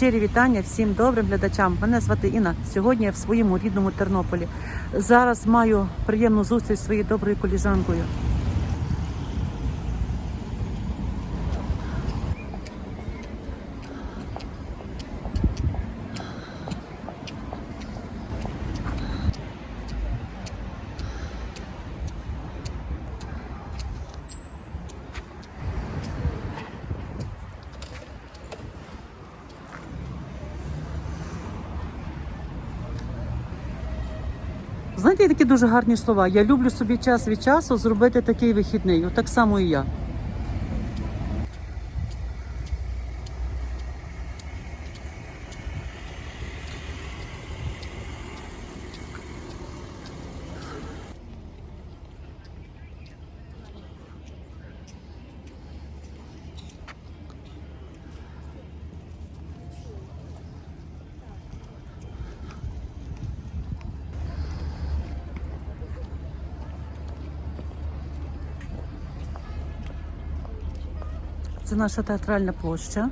Щирі вітання всім добрим глядачам. Мене звати Інна. Сьогодні я в своєму рідному Тернополі. Зараз маю приємну зустріч зі своєю доброю коліжанкою. Знаєте, є такі дуже гарні слова. Я люблю собі час від часу зробити такий вихідний. Так само і я. Це наша театральна площа.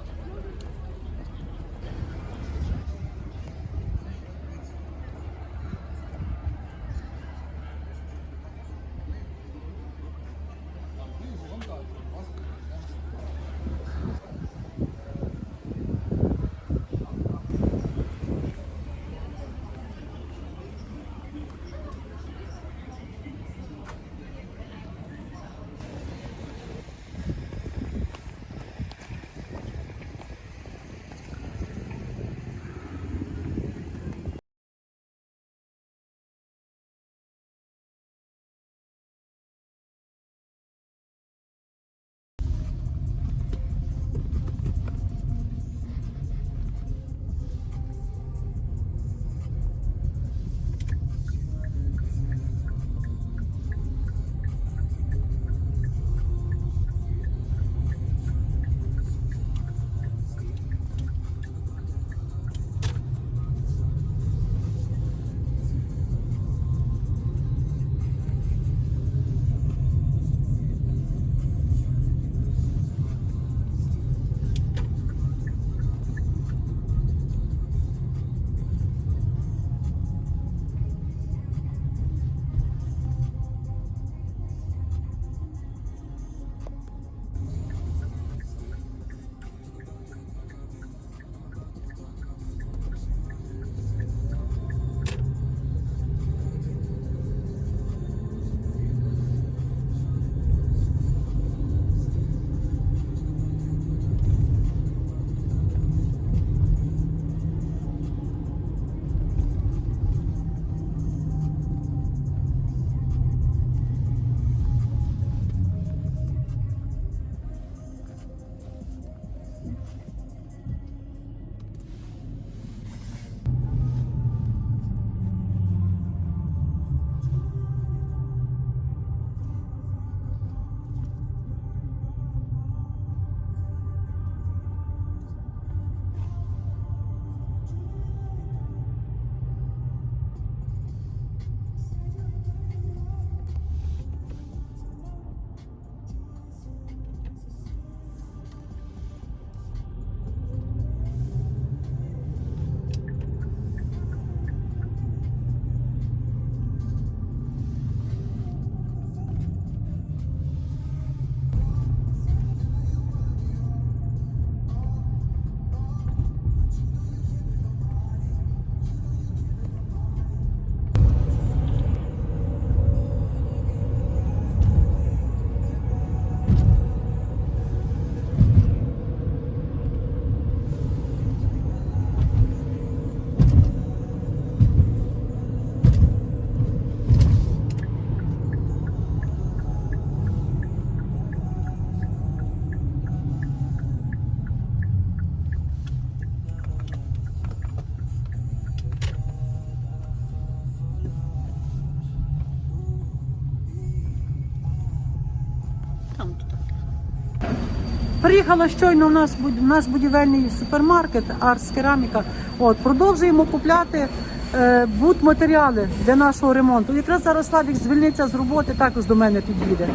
Приїхала щойно в нас в наш будівельний супермаркет Арс Кераміка. От продовжуємо купляти е, будматеріали для нашого ремонту. Якраз зараз Славік звільниться з роботи, також до мене під'їде.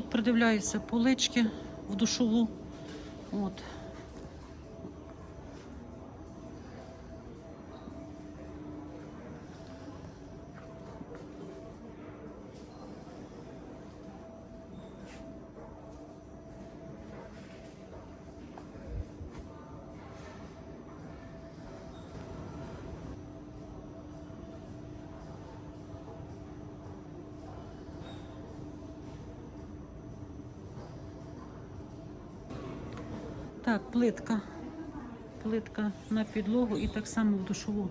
Тут придивляюся полички в душову. От. Так, плитка. Плитка на підлогу і так само в душову.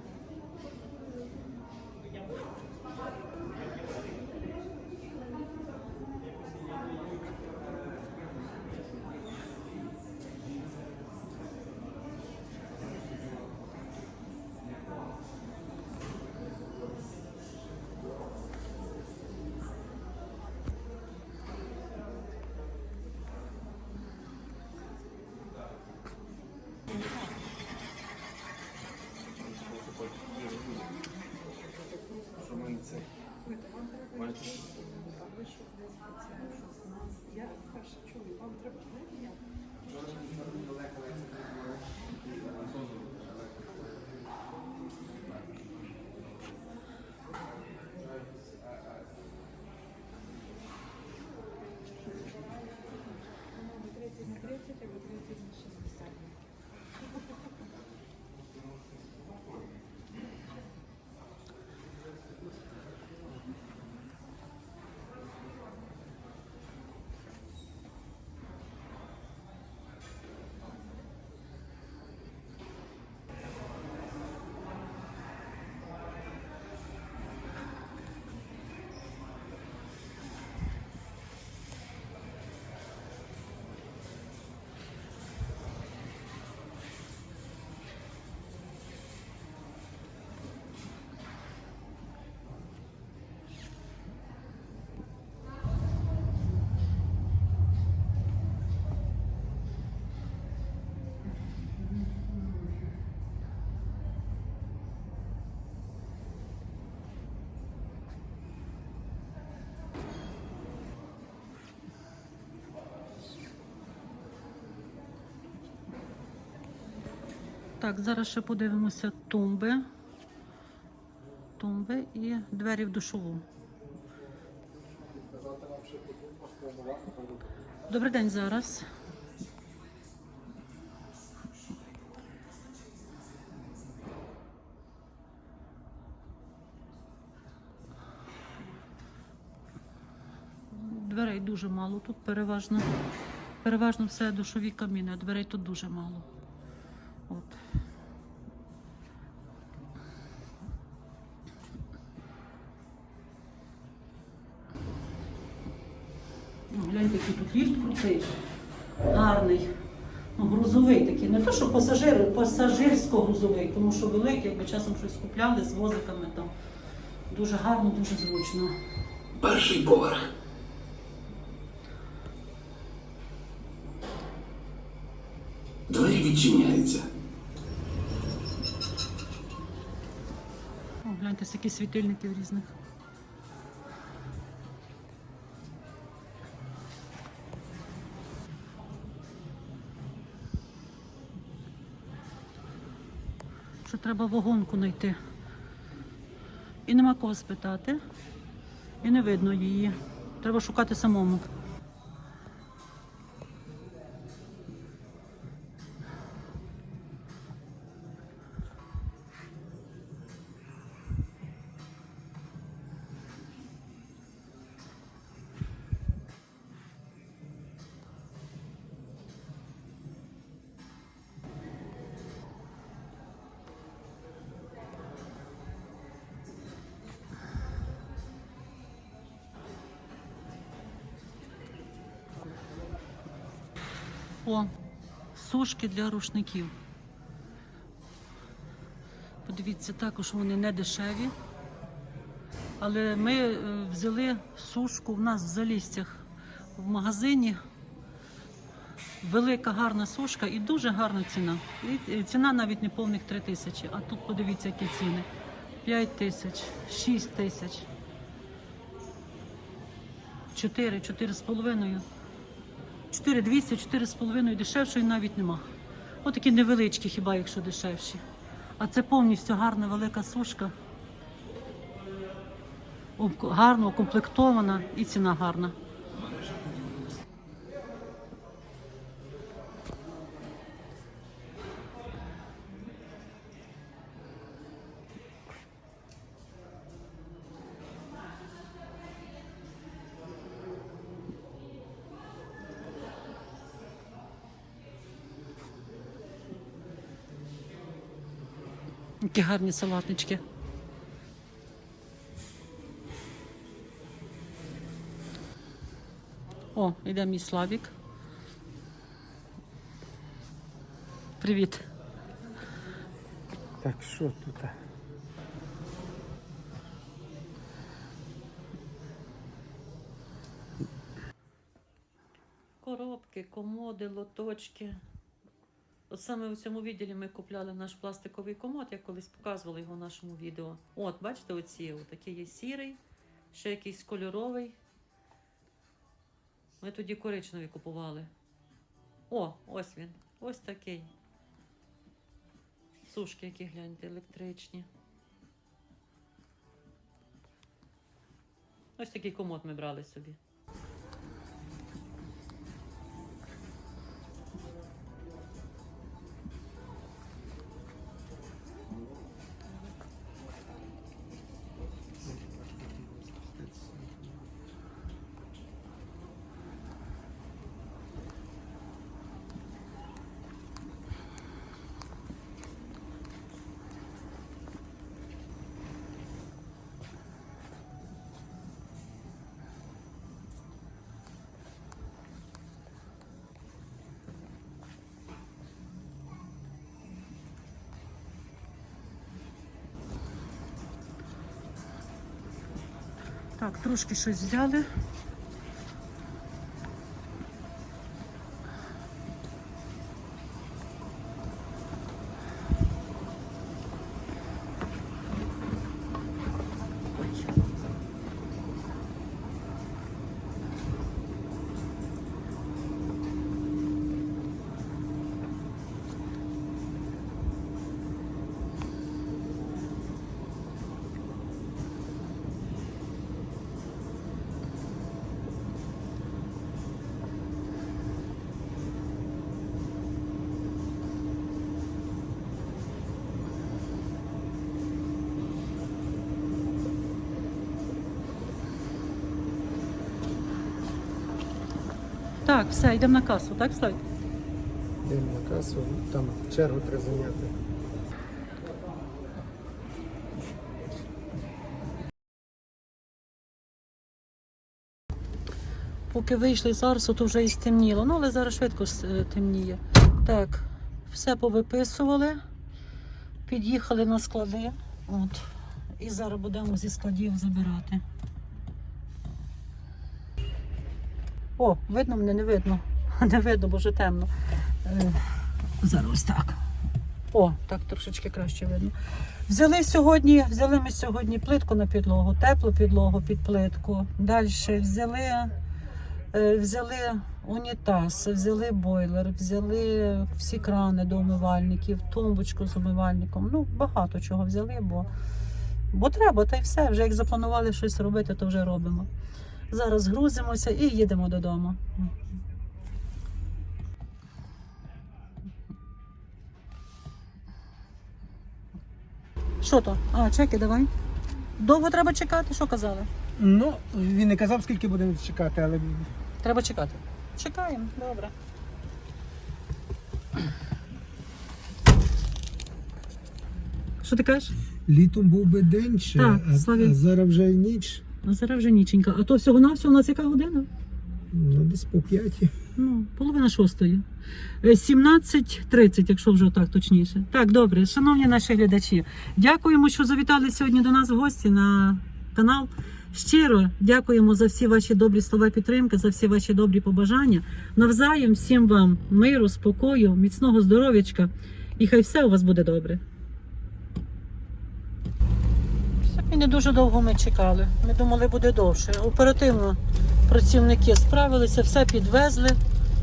Що в мене це? Маєте? Так, зараз ще подивимося тумби. Тумби і двері в душову. Добрий день зараз. Дверей дуже мало. Тут переважно, переважно все душові каміни, а дверей тут дуже мало. Ліфт крутий, гарний. Ну, грузовий такий. Не то, що пасажир, пасажирсько-грузовий, тому що великий, якби часом щось купляли з возиками там. Дуже гарно, дуже зручно. Перший поверх. Двері відчиняються. О, гляньте, скільки світильників різних. Треба вагонку знайти. І нема кого спитати. І не видно її. Треба шукати самому. О, сушки для рушників. Подивіться, також вони не дешеві. Але ми е, взяли сушку в нас в залістях в магазині. Велика гарна сушка і дуже гарна ціна. І е, ціна навіть не повних 3 тисячі. А тут подивіться, які ціни. 5 тисяч, 6 тисяч. 4, 4,5. 4 200, 4,5 дешевшої навіть нема. Отакі невеличкі, хіба якщо дешевші. А це повністю гарна велика сушка. Гарно укомплектована і ціна гарна. Які гарні салатнички. О, іде мій Славік. Привіт. Так, що тут? Коробки, комоди, лоточки. От саме в цьому відділі ми купляли наш пластиковий комод, я колись показувала його в нашому відео. От, бачите, оці такий є сірий, ще якийсь кольоровий. Ми тоді коричневий купували. О, ось він. Ось такий. Сушки, які гляньте, електричні. Ось такий комод ми брали собі. Так, трошки щось взяли. Так, все, йдемо на касу, так, Славік? Йдемо на касу, там чергу треба зайняти. Поки вийшли з Арсу, то вже і стемніло. Ну, але зараз швидко е, темніє. Так, все повиписували, під'їхали на склади. От. І зараз будемо зі складів забирати. О, видно мене, не видно. Не видно, бо вже темно. Е, Зараз так. О, так трошечки краще видно. Взяли сьогодні, взяли ми сьогодні плитку на підлогу, теплу підлогу під плитку. Далі взяли, е, взяли унітаз, взяли бойлер, взяли всі крани до умивальників, тумбочку з умивальником. Ну, багато чого взяли, бо, бо треба, та й все. Вже як запланували щось робити, то вже робимо. Зараз грузимося і їдемо додому. Що то? А, чеки давай. Довго треба чекати, що казали? Ну, він не казав, скільки будемо чекати, але Треба чекати. Чекаємо, добре. Що ти кажеш? літом був би день ще, Так, а, Славі. а зараз вже ніч. А зараз вже ніченька. А то всього на всього у нас яка година? Ну, десь по п'ятій. Ну, половина шостої. Е, 17.30, якщо вже так точніше. Так, добре, шановні наші глядачі, дякуємо, що завітали сьогодні до нас в гості на канал. Щиро дякуємо за всі ваші добрі слова підтримки, за всі ваші добрі побажання. Навзаєм всім вам миру, спокою, міцного здоров'ячка і хай все у вас буде добре. Сьогодні не дуже довго ми чекали. Ми думали, буде довше. Оперативно Працівники справилися, все підвезли.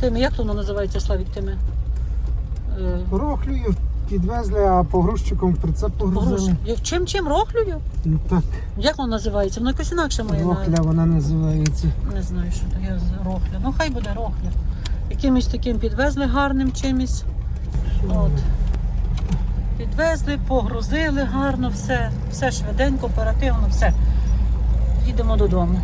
Тими, як воно називається, Славік, тими? Е, Рохлею підвезли, а погрузчиком в прицеп погрузили. Погруш. Як- Чим чим рохлею? Ну так, Як воно називається? Воно якось інакше має рохля вона називається. не знаю, що таке з рохля. Ну хай буде рохля. Якимось таким підвезли гарним чимось. От. Підвезли, погрузили гарно, все, все швиденько, оперативно, все. Їдемо додому.